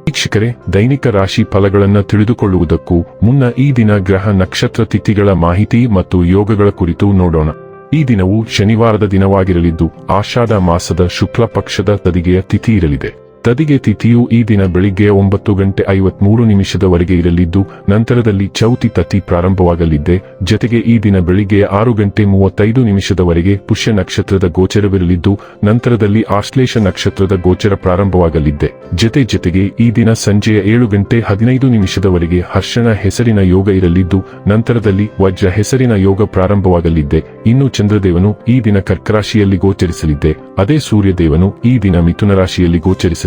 ವೀಕ್ಷಕರೇ, ದೈನಿಕ ರಾಶಿ ಫಲಗಳನ್ನು ತಿಳಿದುಕೊಳ್ಳುವುದಕ್ಕೂ ಮುನ್ನ ಈ ದಿನ ಗ್ರಹ ನಕ್ಷತ್ರ ತಿಥಿಗಳ ಮಾಹಿತಿ ಮತ್ತು ಯೋಗಗಳ ಕುರಿತು ನೋಡೋಣ. ಈ ದಿನವು ಶನಿವಾರದ ದಿನವಾಗಿರಲಿದ್ದು, ಆಷಾಢ ಮಾಸದ ಶುಕ್ಲ ಪಕ್ಷದ ತದಿಗೆಯ ತಿಥಿ ಇರಲಿದೆ. ತದಿಗೆ ತಿಥಿಯು ಈ ದಿನ ಬೆಳಿಗ್ಗೆ ಒಂಬತ್ತು ಗಂಟೆ ಐವತ್ಮೂರು ನಿಮಿಷದವರೆಗೆ ಇರಲಿದ್ದು, ನಂತರದಲ್ಲಿ ಚೌತಿ ತತಿ ಪ್ರಾರಂಭವಾಗಲಿದ್ದೆ. ಜತೆಗೆ ಈ ದಿನ ಬೆಳಿಗ್ಗೆ ಆರು ಗಂಟೆ ಮೂವತ್ತೈದು ನಿಮಿಷದವರೆಗೆ ಪುಷ್ಯ ನಕ್ಷತ್ರದ ಗೋಚರವಿರಲಿದ್ದು, ನಂತರದಲ್ಲಿ ಆಶ್ಲೇಷ ನಕ್ಷತ್ರದ ಗೋಚರ ಪ್ರಾರಂಭವಾಗಲಿದ್ದೆ. ಜತೆ ಜತೆಗೆ ಈ ದಿನ ಸಂಜೆಯ ಏಳು ಗಂಟೆ ಹದಿನೈದು ನಿಮಿಷದವರೆಗೆ ಹರ್ಷಣ ಹೆಸರಿನ ಯೋಗ ಇರಲಿದ್ದು, ನಂತರದಲ್ಲಿ ವಜ್ರ ಹೆಸರಿನ ಯೋಗ ಪ್ರಾರಂಭವಾಗಲಿದ್ದೆ. ಇನ್ನು ಚಂದ್ರದೇವನು ಈ ದಿನ ಕರ್ಕರಾಶಿಯಲ್ಲಿ ಗೋಚರಿಸಲಿದ್ದೆ. ಅದೇ ಸೂರ್ಯದೇವನು ಈ ದಿನ ಮಿಥುನ ರಾಶಿಯಲ್ಲಿ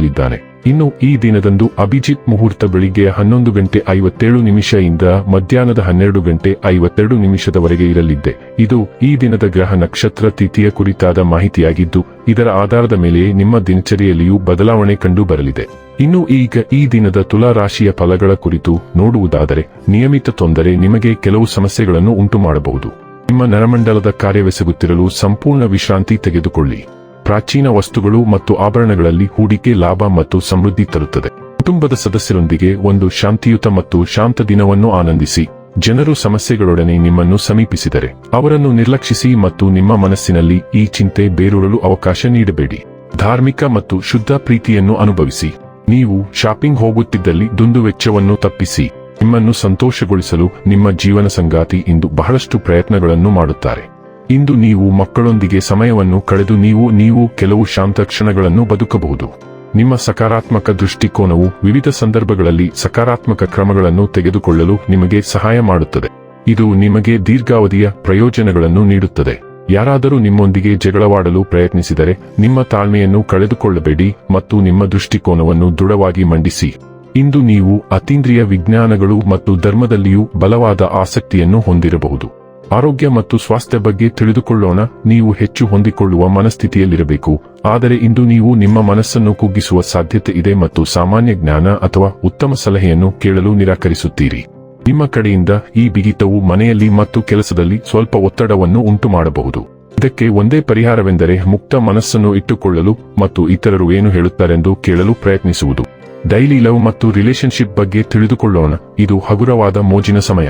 ಗೋಚರಿಸಲಿದ್ದಾನೆ ಇನ್ನು ಈ ದಿನದಂದು ಅಭಿಜಿತ್ ಮುಹೂರ್ತ ಬೆಳಿಗ್ಗೆ ಹನ್ನೊಂದು ಗಂಟೆ ಐವತ್ತೇಳು ನಿಮಿಷದಿಂದ ಮಧ್ಯಾಹ್ನದ ಹನ್ನೆರಡು ಗಂಟೆ ಐವತ್ತೆರಡು ನಿಮಿಷದವರೆಗೆ ಇರಲಿದ್ದೆ. ಇದು ಈ ದಿನದ ಗ್ರಹ ನಕ್ಷತ್ರ ತಿಥಿಯ ಕುರಿತಾದ ಮಾಹಿತಿಯಾಗಿದ್ದು, ಇದರ ಆಧಾರದ ಮೇಲೆ ನಿಮ್ಮ ದಿನಚರಿಯಲ್ಲಿಯೂ ಬದಲಾವಣೆ ಕಂಡು ಬರಲಿದೆ. ಇನ್ನು ಈಗ ಈ ದಿನದ ತುಲಾ ರಾಶಿಯ ಫಲಗಳ ಕುರಿತು ನೋಡುವುದಾದರೆ, ನಿಯಮಿತ ತೊಂದರೆ ನಿಮಗೆ ಕೆಲವು ಸಮಸ್ಯೆಗಳನ್ನು ಉಂಟು ಮಾಡಬಹುದು ನಿಮ್ಮ ನರಮಂಡಲದ ಕಾರ್ಯವೆಸಗುತ್ತಿರಲು ಸಂಪೂರ್ಣ ವಿಶ್ರಾಂತಿ ತೆಗೆದುಕೊಳ್ಳಿ. ಪ್ರಾಚೀನ ವಸ್ತುಗಳು ಮತ್ತು ಆಭರಣಗಳಲ್ಲಿ ಹೂಡಿಕೆ ಲಾಭ ಮತ್ತು ಸಮೃದ್ಧಿ ತರುತ್ತದೆ. ಕುಟುಂಬದ ಸದಸ್ಯರೊಂದಿಗೆ ಒಂದು ಶಾಂತಿಯುತ ಮತ್ತು ಶಾಂತ ದಿನವನ್ನು ಆನಂದಿಸಿ. ಜನರು ಸಮಸ್ಯೆಗಳೊಡನೆ ನಿಮ್ಮನ್ನು ಸಮೀಪಿಸಿದರೆ. ಅವರನ್ನು ನಿರ್ಲಕ್ಷಿಸಿ ಮತ್ತು ನಿಮ್ಮ ಮನಸ್ಸಿನಲ್ಲಿ ಈ ಚಿಂತೆ ಬೇರೂರಲು ಅವಕಾಶ ನೀಡಬೇಡಿ. ಧಾರ್ಮಿಕ ಮತ್ತು ಶುದ್ಧ ಪ್ರೀತಿಯನ್ನು ಅನುಭವಿಸಿ. ನೀವು ಶಾಪಿಂಗ್ ಹೋಗುತ್ತಿದ್ದಲ್ಲಿ ದುಂದುವೆಚ್ಚವನ್ನು ತಪ್ಪಿಸಿ. ನಿಮ್ಮನ್ನು ಸಂತೋಷಗೊಳಿಸಲು ನಿಮ್ಮ ಜೀವನ ಸಂಗಾತಿ ಇಂದು ಬಹಳಷ್ಟು ಪ್ರಯತ್ನಗಳನ್ನು ಮಾಡುತ್ತಾರೆ. ಇಂದು ನೀವು ಮಕ್ಕಳೊಂದಿಗೆ ಸಮಯವನ್ನು ಕಳೆದು ನೀವು ನೀವು ಕೆಲವು ಶಾಂತ ಕ್ಷಣಗಳನ್ನು ಬದುಕಬಹುದು. ನಿಮ್ಮ ಸಕಾರಾತ್ಮಕ ದೃಷ್ಟಿಕೋನವು ವಿವಿಧ ಸಂದರ್ಭಗಳಲ್ಲಿ ಸಕಾರಾತ್ಮಕ ಕ್ರಮಗಳನ್ನು ತೆಗೆದುಕೊಳ್ಳಲು ನಿಮಗೆ ಸಹಾಯ ಮಾಡುತ್ತದೆ. ಇದು ನಿಮಗೆ ದೀರ್ಘಾವಧಿಯ ಪ್ರಯೋಜನಗಳನ್ನು ನೀಡುತ್ತದೆ. ಯಾರಾದರೂ ನಿಮ್ಮೊಂದಿಗೆ ಜಗಳವಾಡಲು ಪ್ರಯತ್ನಿಸಿದರೆ ನಿಮ್ಮ ತಾಳ್ಮೆಯನ್ನು ಕಳೆದುಕೊಳ್ಳಬೇಡಿ ಮತ್ತು ನಿಮ್ಮ ದೃಷ್ಟಿಕೋನವನ್ನು ದೃಢವಾಗಿ ಮಂಡಿಸಿ. ಇಂದು ನೀವು ಅತೀಂದ್ರಿಯ ವಿಜ್ಞಾನಗಳು ಮತ್ತು ಧರ್ಮದಲ್ಲಿಯೂ ಬಲವಾದ ಆಸಕ್ತಿಯನ್ನು ಹೊಂದಿರಬಹುದು. ಆರೋಗ್ಯ ಮತ್ತು ಸ್ವಾಸ್ಥ್ಯ ಬಗ್ಗೆ ತಿಳಿದುಕೊಳ್ಳೋಣ, ನೀವು ಹೆಚ್ಚು ಹೊಂದಿಕೊಳ್ಳುವ ಮನಸ್ಥಿತಿಯಲ್ಲಿರಬೇಕು. ಆದರೆ ಇಂದು ನೀವು ನಿಮ್ಮ ಮನಸ್ಸನ್ನು ಕುಗ್ಗಿಸುವ ಸಾಧ್ಯತೆ ಇದೆ ಮತ್ತು ಸಾಮಾನ್ಯ ಜ್ಞಾನ ಅಥವಾ ಉತ್ತಮ ಸಲಹೆಯನ್ನು ಕೇಳಲು ನಿರಾಕರಿಸುತ್ತೀರಿ. ನಿಮ್ಮ ಕಡೆಯಿಂದ ಈ ಬಿಗಿತವು ಮನೆಯಲ್ಲಿ ಮತ್ತು ಕೆಲಸದಲ್ಲಿ ಸ್ವಲ್ಪ ಒತ್ತಡವನ್ನು ಉಂಟು ಮಾಡಬಹುದು ಇದಕ್ಕೆ ಒಂದೇ ಪರಿಹಾರವೆಂದರೆ ಮುಕ್ತ ಮನಸ್ಸನ್ನು ಇಟ್ಟುಕೊಳ್ಳಲು ಮತ್ತು ಇತರರು ಏನು ಹೇಳುತ್ತಾರೆಂದು ಕೇಳಲು ಪ್ರಯತ್ನಿಸುವುದು. ಡೈಲಿ ಲವ್ ಮತ್ತು ರಿಲೇಶನ್ಶಿಪ್ ಬಗ್ಗೆ ತಿಳಿದುಕೊಳ್ಳೋಣ. ಇದು ಹಗುರವಾದ ಮೋಜಿನ ಸಮಯ.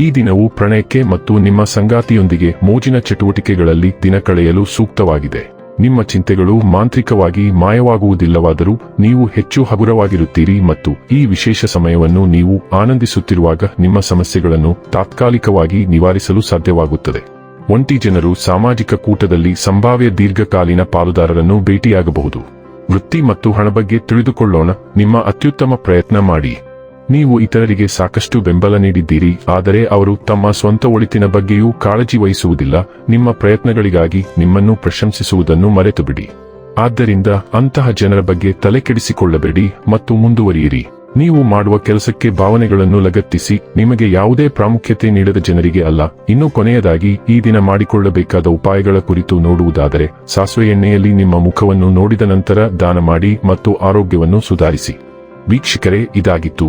ಈ ದಿನವು ಪ್ರಣಯಕ್ಕೆ ಮತ್ತು ನಿಮ್ಮ ಸಂಗಾತಿಯೊಂದಿಗೆ ಮೋಜಿನ ಚಟುವಟಿಕೆಗಳಲ್ಲಿ ದಿನ ಕಳೆಯಲು ಸೂಕ್ತವಾಗಿದೆ. ನಿಮ್ಮ ಚಿಂತೆಗಳು ಮಾಂತ್ರಿಕವಾಗಿ ಮಾಯವಾಗುವುದಿಲ್ಲವಾದರೂ ನೀವು ಹೆಚ್ಚು ಹಗುರವಾಗಿರುತ್ತೀರಿ ಮತ್ತು ಈ ವಿಶೇಷ ಸಮಯವನ್ನು ನೀವು ಆನಂದಿಸುತ್ತಿರುವಾಗ ನಿಮ್ಮ ಸಮಸ್ಯೆಗಳನ್ನು ತಾತ್ಕಾಲಿಕವಾಗಿ ನಿವಾರಿಸಲು ಸಾಧ್ಯವಾಗುತ್ತದೆ. ಒಂಟಿ ಜನರು ಸಾಮಾಜಿಕ ಕೂಟದಲ್ಲಿ ಸಂಭಾವ್ಯ ದೀರ್ಘಕಾಲೀನ ಪಾಲುದಾರರನ್ನು ಭೇಟಿಯಾಗಬಹುದು. ವೃತ್ತಿ ಮತ್ತು ಹಣ ಬಗ್ಗೆ ತಿಳಿದುಕೊಳ್ಳೋಣ. ನಿಮ್ಮ ಅತ್ಯುತ್ತಮ ಪ್ರಯತ್ನ ಮಾಡಿ. ನೀವು ಇತರರಿಗೆ ಸಾಕಷ್ಟು ಬೆಂಬಲ ನೀಡಿದ್ದೀರಿ, ಆದರೆ ಅವರು ತಮ್ಮ ಸ್ವಂತ ಒಳಿತಿನ ಬಗ್ಗೆಯೂ ಕಾಳಜಿ ವಹಿಸುವುದಿಲ್ಲ. ನಿಮ್ಮ ಪ್ರಯತ್ನಗಳಿಗಾಗಿ ನಿಮ್ಮನ್ನು ಪ್ರಶಂಸಿಸುವುದನ್ನು ಮರೆತುಬಿಡಿ. ಆದ್ದರಿಂದ ಅಂತಹ ಜನರ ಬಗ್ಗೆ ತಲೆಕೆಡಿಸಿಕೊಳ್ಳಬೇಡಿ ಮತ್ತು ಮುಂದುವರಿಯಿರಿ. ನೀವು ಮಾಡುವ ಕೆಲಸಕ್ಕೆ ಭಾವನೆಗಳನ್ನು ಲಗತ್ತಿಸಿ, ನಿಮಗೆ ಯಾವುದೇ ಪ್ರಾಮುಖ್ಯತೆ ನೀಡದ ಜನರಿಗೆ ಅಲ್ಲ. ಇನ್ನು ಕೊನೆಯದಾಗಿ, ಈ ದಿನ ಮಾಡಿಕೊಳ್ಳಬೇಕಾದ ಉಪಾಯಗಳ ಕುರಿತು ನೋಡುವುದಾದರೆ, ಸಾಸಿವೆ ಎಣ್ಣೆಯಲ್ಲಿ ನಿಮ್ಮ ಮುಖವನ್ನು ನೋಡಿದ ನಂತರ ದಾನ ಮಾಡಿ ಮತ್ತು ಆರೋಗ್ಯವನ್ನು ಸುಧಾರಿಸಿ. ವೀಕ್ಷಕರೇ, ಇದಾಗಿತ್ತು.